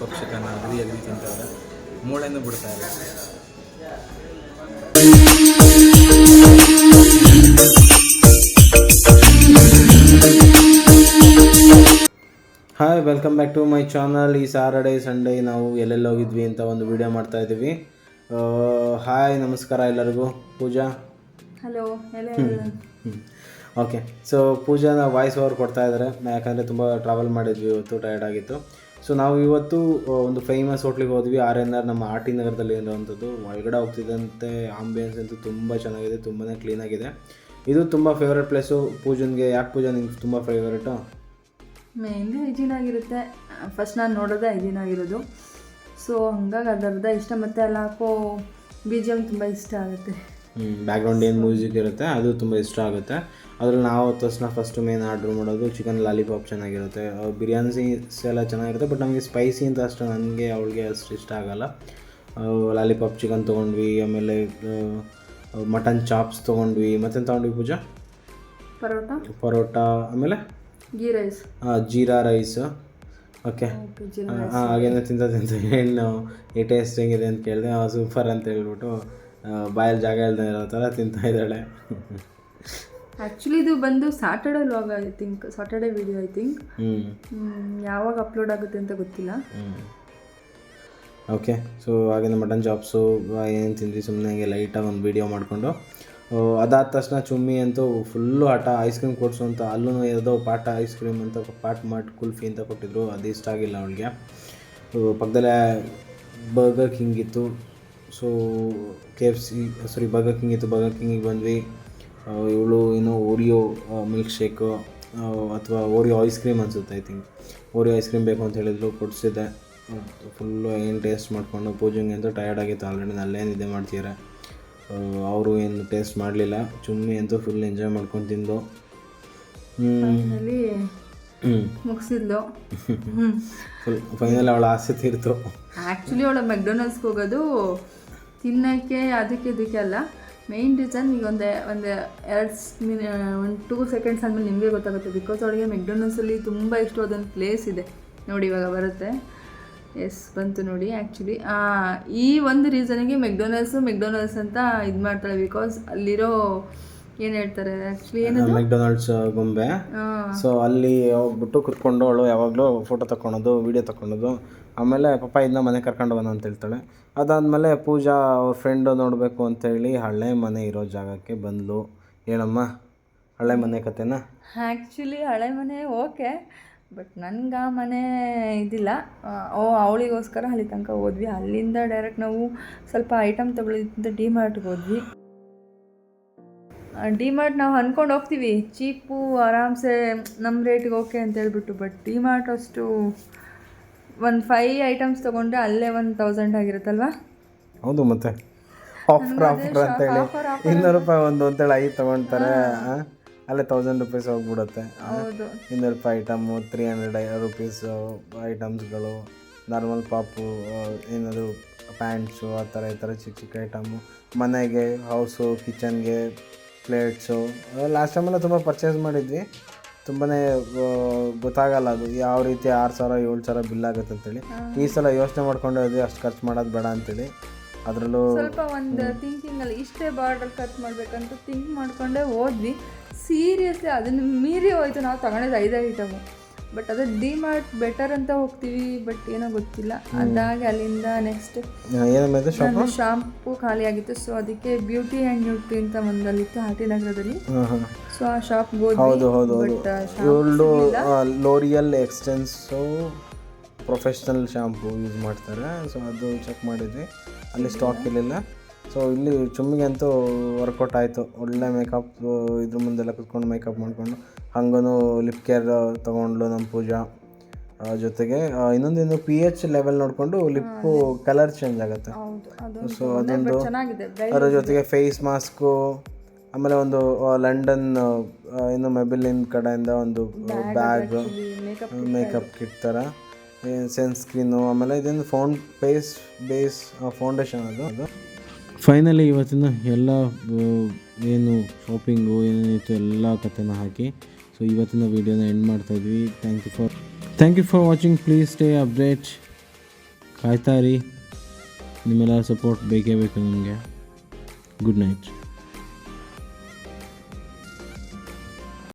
ಪಕ್ಷಕನ ಅಗದಿ ಅಗದಿ ತಿಂತವ್ರೆ ಮೂಳೆನೂ ಬಿಡ್ತಾ ಇಲ್ಲ Hi welcome back to my channel ಈ ಸಾಟರ್ಡೇ ಸಂಡೇ ನಾವು ಎಲ್ಲೆಲ್ಲಿ ಹೋಗಿದ್ವಿ ಅಂತ ಒಂದು ವಿಡಿಯೋ ಮಾಡ್ತಾ ಇದ್ದೀವಿ. ಹಾಯ್ ನಮಸ್ಕಾರ ಎಲ್ಲರಿಗೂ. ಪೂಜಾ? ಹಲೋ ಓಕೆ ಸೊ ಪೂಜಾನ ವಾಯ್ಸ್ ಓವರ್ ಕೊಡ್ತಾ ಇದ್ದಾರೆ. ಯಾಕಂದರೆ ತುಂಬ ಟ್ರಾವೆಲ್ ಮಾಡಿದ್ವಿ ಇವತ್ತು ಟಯರ್ಡ್ ಆಗಿತ್ತು. ಸೊ ನಾವು ಇವತ್ತು ಒಂದು ಫೇಮಸ್ ಹೋಟ್ಲಿಗೆ ಹೋದ್ವಿ. ಆರ್ ಎನ್ ಆರ್ ನಮ್ಮ ಆರ್ ಟಿ ನಗರದಲ್ಲಿ ಇರುವಂಥದ್ದು ಒಳಗಡೆ ಹೋಗ್ತಿದ್ದಂತೆ ಆಂಬಿಯನ್ಸ್ ಅಂತೂ ತುಂಬ ಚೆನ್ನಾಗಿದೆ ತುಂಬಾ ಕ್ಲೀನಾಗಿದೆ ಇದು ತುಂಬ ಫೇವ್ರೆಟ್ ಪ್ಲೇಸು ಪೂಜನ್ಗೆ ಯಾಕೆ ಪೂಜಾ ನಿಮ್ಗೆ ತುಂಬ ಫೇವ್ರೇಟು ಮೇನ್ಲಿ ಹೈಜೀನ್ ಆಗಿರುತ್ತೆ. ಫಸ್ಟ್ ನಾನು ನೋಡೋದೇ ಹೈಜೀನ್ ಆಗಿರೋದು. ಸೊ ಹಂಗಾಗಿ ಅದರದ ಇಷ್ಟ. ಮತ್ತು ಅಲ್ಲಿ ಹಾಕೋ ಬಿ ಜಿ ಎಂ ತುಂಬ ಇಷ್ಟ ಆಗುತ್ತೆ. ಬ್ಯಾಕ್ಗ್ರೌಂಡ್ ಏನು ಮ್ಯೂಸಿಕ್ ಇರುತ್ತೆ ಅದು ತುಂಬ ಇಷ್ಟ ಆಗುತ್ತೆ. ಅದ್ರಲ್ಲಿ ನಾವು ತಕ್ಷಣ ಫಸ್ಟ್ ಮೇನ್ ಆರ್ಡ್ರ್ ಮಾಡೋದು ಚಿಕನ್ ಲಾಲಿಪಾಪ್ ಚೆನ್ನಾಗಿರುತ್ತೆ. ಬಿರಿಯಾನಿಸ್ ಎಲ್ಲ ಚೆನ್ನಾಗಿರುತ್ತೆ ಬಟ್ ನಮಗೆ ಸ್ಪೈಸಿ ಅಂತ ಅಷ್ಟು ನನಗೆ ಅವಳಿಗೆ ಅಷ್ಟು ಇಷ್ಟ ಆಗಲ್ಲ. ಲಾಲಿಪಾಪ್ ಚಿಕನ್ ತೊಗೊಂಡ್ವಿ ಆಮೇಲೆ ಮಟನ್ ಚಾಪ್ಸ್ ತೊಗೊಂಡ್ವಿ. ಮತ್ತೇನು ತೊಗೊಂಡ್ವಿ ಪೂಜಾ? ಪರೋಟ. ಪರೋಟ ಆಮೇಲೆ? Ghee rice jeera rice okay ಹಾಂ ಹಾಗೇನೋ ತಿಂತ ತಿಂತ ಹೆಣ್ಣು ಈ ಟೇಸ್ಟ್ ಹೆಂಗಿದೆ ಅಂತ ಕೇಳಿದೆ. ಸೂಪರ್ ಅಂತ ಹೇಳ್ಬಿಟ್ಟು ಬಾಯಲ್ಲಿ ಜಾಗ ಇಲ್ದೇ ಇರೋ ಥರ ತಿಂತಾ ಇದ್ದಾಳೆ. ಆ್ಯಕ್ಚುಲಿ ಇದು ಬಂದು Saturday vlog I think Saturday video I think ಯಾವಾಗ ಅಪ್ಲೋಡ್ ಆಗುತ್ತೆ ಅಂತ ಗೊತ್ತಿಲ್ಲ. ಓಕೆ ಸೊ ನಮ್ಮ ಮಟನ್ ಜಾಬ್ಸು ಏನು ತಿಂದ್ವಿ ಸುಮ್ಮನೆ ಹಂಗೆ ಲೈಟಾಗಿ ಒಂದು ವೀಡಿಯೋ ಮಾಡಿಕೊಂಡು. ಅದಾದ ತಕ್ಷಣ ಚುಮ್ಮಿ ಅಂತೂ ಫುಲ್ಲು ಆಟ ಐಸ್ ಕ್ರೀಮ್ ಕೊಡಿಸು ಅಂತ ಅಲ್ಲೂ ಯಾವುದೋ ಪಾಟ ಐಸ್ ಕ್ರೀಮ್ ಅಂತ ಪಾಟ್ ಮಾಡಿ ಕುಲ್ಫಿ ಅಂತ ಕೊಟ್ಟಿದ್ರು, ಅದು ಇಷ್ಟ ಆಗಿಲ್ಲ ಅವಳಿಗೆ. ಪಕ್ಕದಲ್ಲೇ ಬರ್ಗರ್ ಕಿಂಗ್ ಇತ್ತು. So K F C sorry Burger King ಇತ್ತು. ಬರ್ಗರ್ ಕಿಂಗಿಗೆ ಬಂದ್ವಿ. ಇವಳು ಏನೋ ಓರಿಯೋ ಮಿಲ್ಕ್ ಶೇಕು ಅಥವಾ ಓರಿಯೋ ಐಸ್ ಕ್ರೀಮ್ ಅನಿಸುತ್ತೆ I think Oreo ice cream ಬೇಕು ಅಂತ ಹೇಳಿದ್ರು ಕೊಡಿಸಿದ್ದೆ. ಫುಲ್ಲು ಏನು ಟೇಸ್ಟ್ ಮಾಡಿಕೊಂಡು ಪೂಜೆಗೆ ಅಂತ ಟಯರ್ಡ್ ಆಗಿತ್ತು. ಆಲ್ರೆಡಿ ಅಲ್ಲೇ ಇದೆ ಮಾಡ್ತಿದ್ದಾರೆ ಅವರು ಏನು ಟೇಸ್ಟ್ ಮಾಡಲಿಲ್ಲ. ಚುಮ್ಮಿ ಅಂತೂ ಫುಲ್ ಎಂಜಾಯ್ ಮಾಡ್ಕೊಂಡು ತಿಂದು. ಫೈನಲಿ ಮುಗಿಸಿದ್ಲು. ಫುಲ್ ಫೈನಲ್ ಅವಳ ಆಸೆ ತೀರ್ತು. ಆ್ಯಕ್ಚುಲಿ ಅವಳು ಮೆಕ್ಡೊನಲ್ಸ್ಗೆ ಹೋಗೋದು ತಿನ್ನೋಕ್ಕೆ ಅದಕ್ಕೆ ಇದಕ್ಕೆ ಅಲ್ಲ. ಮೇಯ್ನ್ ರೀಸನ್ ಈಗ ಒಂದು ಒಂದು ಎರಡು ಮಿನಿ ಒಂದು ಟೂ ಸೆಕೆಂಡ್ಸ್ ಆದಮೇಲೆ ನಿಮಗೆ ಗೊತ್ತಾಗುತ್ತೆ. ಬಿಕಾಸ್ ಅವಳಿಗೆ ಮೆಕ್ಡೊನಲ್ಸಲ್ಲಿ ತುಂಬ ಇಷ್ಟವಾದೊಂದು ಪ್ಲೇಸ್ ಇದೆ. ನೋಡಿ ಇವಾಗ ಬರುತ್ತೆ. ಎಸ್ ಬಂತು ನೋಡಿ ಆ್ಯಕ್ಚುಲಿ ಈ ಒಂದು ರೀಸನಿಗೆ ಮೆಕ್ಡೊನಲ್ಸು ಮೆಕ್ಡೊನಲ್ಡ್ಸ್ ಅಂತ ಇದು ಮಾಡ್ತಾಳೆ ಬಿಕಾಸ್ ಅಲ್ಲಿರೋ ಏನು ಹೇಳ್ತಾರೆ ಆ್ಯಕ್ಚುಲಿ ಏನು ಮೆಕ್ಡೊನಾಲ್ಡ್ಸ್ ಗೊಂಬೆ. ಸೊ ಅಲ್ಲಿ ಹೋಗ್ಬಿಟ್ಟು ಕುತ್ಕೊಂಡು ಅವಳು ಯಾವಾಗಲೂ ಫೋಟೋ ತಗೊಳೋದು ವೀಡಿಯೋ ತಗೊಳೋದು ಆಮೇಲೆ ಪಪ್ಪ ಇದನ್ನ ಮನೆ ಕರ್ಕೊಂಡು ಬಂದು ಅಂತ ಹೇಳ್ತಾಳೆ. ಅದಾದಮೇಲೆ ಪೂಜಾ ಅವ್ರ ಫ್ರೆಂಡು ನೋಡಬೇಕು ಅಂತೇಳಿ ಹಳೆ ಮನೆ ಇರೋ ಜಾಗಕ್ಕೆ ಬಂದ್ಲು. ಹೇಳಮ್ಮ ಹಳೆ ಮನೆ ಕತೆನಾ? ಆ್ಯಕ್ಚುಲಿ ಹಳೆ ಮನೆ ಓಕೆ ಬಟ್ ನನ್ಗೆ ಆ ಮನೆ ಇದಿಲ್ಲ. ಓ ಅವಳಿಗೋಸ್ಕರ ಅಲ್ಲಿ ತನಕ ಹೋದ್ವಿ. ಅಲ್ಲಿಂದ ಡೈರೆಕ್ಟ್ ನಾವು ಸ್ವಲ್ಪ ಐಟಮ್ ತಗೊಳ್ಳಿದ್ದ ಡಿ ಮಾರ್ಟ್ಗೆ ಹೋದ್ವಿ. ಡಿ ಮಾರ್ಟ್ ನಾವು ಅಂದ್ಕೊಂಡು ಹೋಗ್ತೀವಿ. ಚೀಪು ಆರಾಮ್ಸೆ ನಮ್ಮ ರೇಟಿಗೆ ಓಕೆ ಅಂತ ಹೇಳ್ಬಿಟ್ಟು. ಬಟ್ ಡಿ ಮಾರ್ಟ್ ಅಷ್ಟು ಒಂದು ಫೈ ಐಟಮ್ಸ್ ತೊಗೊಂಡ್ರೆ ಅಲ್ಲೇ ಒಂದು ತೌಸಂಡ್ ಆಗಿರುತ್ತಲ್ವಾ? ಹೌದು ಮತ್ತೆ. ಆಫರ್ ಆಫರ್ ಅಂತೇಳಿ. ಇನ್ನೂರು ರೂಪಾಯಿ ಒಂದು ಅಂತೇಳಿ ಐದು ತೊಗೊಳ್ತಾರೆ? ಅಲ್ಲೇ ತೌಸಂಡ್ ರುಪೀಸ್ ಹೋಗ್ಬಿಡುತ್ತೆ. ಹೌದು. ಇನ್ನೂರು ರೂಪಾಯಿ ಐಟಮು ತ್ರೀ ಹಂಡ್ರೆಡ್ ರುಪೀಸು ಐಟಮ್ಸ್ಗಳು ನಾರ್ಮಲ್ ಪಾಪು ಏನಾದರೂ ಪ್ಯಾಂಟ್ಸು ಆ ಥರ ಈ ಥರ ಚಿಕ್ಕ ಚಿಕ್ಕ ಐಟಮು ಮನೆಗೆ ಹೌಸು ಕಿಚನ್ಗೆ ಪ್ಲೇಟ್ಸು ಲಾಸ್ಟ್ ಟೈಮೆಲ್ಲ ತುಂಬ ಪರ್ಚೇಸ್ ಮಾಡಿದ್ವಿ. ತುಂಬಾ ಗೊತ್ತಾಗಲ್ಲ ಅದು ಯಾವ ರೀತಿ ಆರು ಸಾವಿರ ಏಳು ಸಾವಿರ ಬಿಲ್ ಆಗುತ್ತೆ ಅಂತೇಳಿ. ಈ ಸಲ ಯೋಚನೆ ಮಾಡ್ಕೊಂಡು ಹೋದ್ವಿ ಅಷ್ಟು ಖರ್ಚು ಮಾಡೋದು ಬೇಡ ಅಂತೇಳಿ. ಅದರಲ್ಲೂ ಸ್ವಲ್ಪ ಒಂದು ಥಿಂಕಿಂಗಲ್ಲಿ ಇಷ್ಟೇ ಬಾರ್ಡರ್ ಕಟ್ ಮಾಡಬೇಕಂತ ಥಿಂಕ್ ಮಾಡಿಕೊಂಡೇ ಹೋದ್ವಿ. ಸೀರಿಯಸ್ಲಿ ಅದನ್ನು ಮೀರಿ ಹೋಯ್ತು ನಾವು ತಗೊಂಡಿದ್ದು ಐದೇ ಐಟಮು. ಬಟ್ ಅದು ಡಿ ಮಾರ್ಟ್ ಬೆಟರ್ ಅಂತ ಹೋಗ್ತೀವಿ ಬಟ್ ಏನೋ ಗೊತ್ತಿಲ್ಲ. ಅದಾಗಿ ಅಲ್ಲಿಂದ ನೆಕ್ಸ್ಟ್ ಶಾಪ್? ಖಾಲಿ ಆಗಿತ್ತು. ಸೊ ಅದಕ್ಕೆ ಬ್ಯೂಟಿ ಆ್ಯಂಡ್ ನ್ಯೂಟ್ರಿ ಅಂತ ಒಂದಲ್ಲಿತ್ತು ಹಾಟಿ ನಗರದಲ್ಲಿ. ಸೊ ಆ ಶಾಪ್ ಹೌದು ಹೌದು ಹೌದು. L'Oreal Xtenso professional shampoo use ಮಾಡ್ತಾರೆ. ಸೊ ಅದು ಚೆಕ್ ಮಾಡಿದ್ವಿ. ಅಲ್ಲಿ ಸ್ಟಾಕ್ ಇರಲಿಲ್ಲ. ಸೊ ಇಲ್ಲಿ ಚುಮ್ಮಿಗೆ ಅಂತೂ ವರ್ಕೌಟ್ ಆಯಿತು. ಒಳ್ಳೆ ಮೇಕಪ್ ಇದ್ರ ಮುಂದೆಲ್ಲ ಕುತ್ಕೊಂಡು ಮೇಕಪ್ ಮಾಡಿಕೊಂಡು ಹಂಗೂ ಲಿಪ್ ಕೇರ್ ತೊಗೊಂಡ್ಲು ನಮ್ಮ ಪೂಜಾ. ಜೊತೆಗೆ ಇನ್ನೊಂದು ಇನ್ನೊಂದೇನು ಪಿ ಎಚ್ ಲೆವೆಲ್ ನೋಡಿಕೊಂಡು ಲಿಪ್ಪು ಕಲರ್ ಚೇಂಜ್ ಆಗುತ್ತೆ. ಸೊ ಅದೊಂದು ಅದರ ಜೊತೆಗೆ ಫೇಸ್ ಮಾಸ್ಕು ಆಮೇಲೆ ಒಂದು ಲಂಡನ್ ಇನ್ನು ಮೆಬಿಲಿನ್ ಕಡೆಯಿಂದ ಒಂದು ಬ್ಯಾಗ್ ಮೇಕಪ್ ಮೇಕಪ್ ಕಿಟ್ ಥರ ಸನ್ಸ್ಕ್ರೀನು ಆಮೇಲೆ ಇದೊಂದು ಫೌಂಡ್ ಬೇಸ್ ಬೇಸ್ ಫೌಂಡೇಶನ್ ಅದು ಅದು. ಫೈನಲಿ ಇವತ್ತಿನ ಎಲ್ಲ ಏನು ಶಾಪಿಂಗು ಏನೇನಿತ್ತು ಎಲ್ಲ ಕಥೆನ ಹಾಕಿ ಸೊ ಇವತ್ತಿನ ವೀಡಿಯೋನ ಎಂಡ್ ಮಾಡ್ತಾ ಇದ್ವಿ. Thank you for thank you for watching please stay update ಕಾಯ್ತಾ ರೀ ನಿಮ್ಮೆಲ್ಲ ಸಪೋರ್ಟ್ ಬೇಕೇ ಬೇಕು ನಿಮಗೆ. Good night